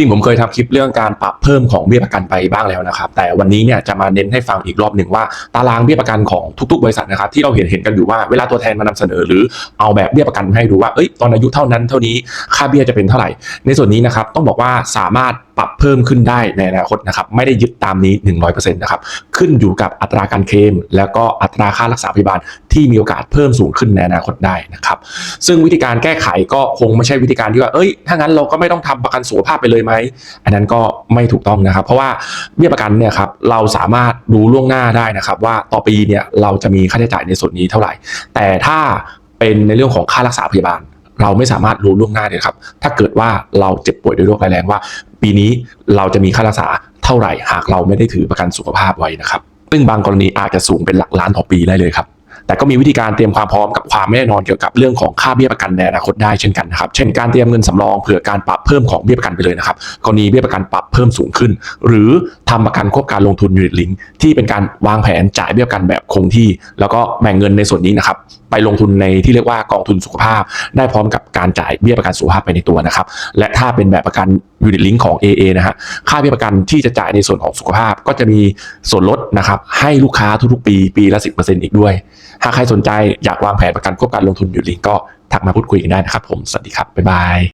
ริงๆ ผมเคยทำคลิปเรื่องการปรับเพิ่มของเบี้ยประกันไปบ้างแล้วนะครับ แต่วันนี้เนี่ยจะมาเน้นให้ฟังอีกรอบหนึ่งว่าตารางเบี้ยประกันของทุกๆ บริษัทนะครับที่เราเห็นเห็นกันอยู่ว่าเวลาตัวแทนมานำเสนอ หรือเอาแบบเบี้ยประกันมาให้ดูว่าเอ้ยตอนอายุเท่านั้นเท่านี้ค่าเบี้ยจะเป็นเท่าไหร่ ในส่วนนี้นะครับต้องบอกว่าสามารถปรับเพิ่มขึ้นได้ในอนาคตนะครับไม่ได้ยึดตามนี้ 100%นะครับขึ้นอยู่กับอัตราการเคลมแล้วก็อัตราค่ารักษาพยาบาลที่มีโอกาสเพิ่มสูงขึ้นในอนาคตได้นะครับซึ่งวิธีการแก้ไขก็คงไม่ใช่วิธีการที่ว่าเอ้ยถ้างั้นเราก็ไม่ต้องทำประกันสุขภาพไปเลยไหม อันนั้นก็ไม่ถูกต้องนะครับ เพราะว่าเบี้ยประกันเนี่ยครับเราสามารถรู้ล่วงหน้าได้นะครับ ว่าต่อปีเนี่ยเราจะมีค่าใช้จ่ายในส่วนนี้เท่าไหร่ แต่ถ้าเป็นในเรื่องของค่ารักษาพยาบาล เราไม่สามารถรู้ล่วงหน้าเลยครับ ถ้าเกิดว่าเราเจ็บป่วยด้วยโรคร้ายแรงว่า ปีนี้เราจะมีค่ารักษาเท่าไหร่ หากเราไม่ได้ถือประกันสุขภาพไว้นะครับซึ่งบางกรณีอาจจะสูงเป็นหลักล้านต่อปีได้เลยครับ แต่ก็มีวิธีการเตรียมความพร้อมกับความไม่แน่นอนเกี่ยวกับเรื่องของค่าเบี้ยประกันในอนาคตได้เช่นกันนะครับ เช่นการเตรียมเงินสำรองเผื่อการปรับเพิ่มของเบี้ยประกันไปเลยนะครับกรณีเบี้ยประกันปรับเพิ่มสูงขึ้น หรือทำประกันควบการลงทุนยูนิตลิงที่เป็นการวางแผนจ่ายเบี้ยประกันแบบคงที่ แล้วก็แบ่งเงินในส่วนนี้นะครับ ไปลงทุนในที่เรียกว่ากองทุนสุขภาพ ได้พร้อมกับการจ่ายเบี้ยประกันสุขภาพไปในตัวนะครับ และถ้าเป็นแบบประกันยูนิตลิงก์ของ AA นะฮะค่าเบี้ยประกันที่จะจ่ายในส่วนของสุขภาพ ก็จะมีส่วนลดนะครับให้ลูกค้าทุกๆ ปีปีละ 10%อีกด้วย หากใครสนใจอยากวางแผนประกันควบการลงทุนยูนิตลิงก็ทักมาพูดคุยกันได้นะครับผมสวัสดีครับบ๊ายบาย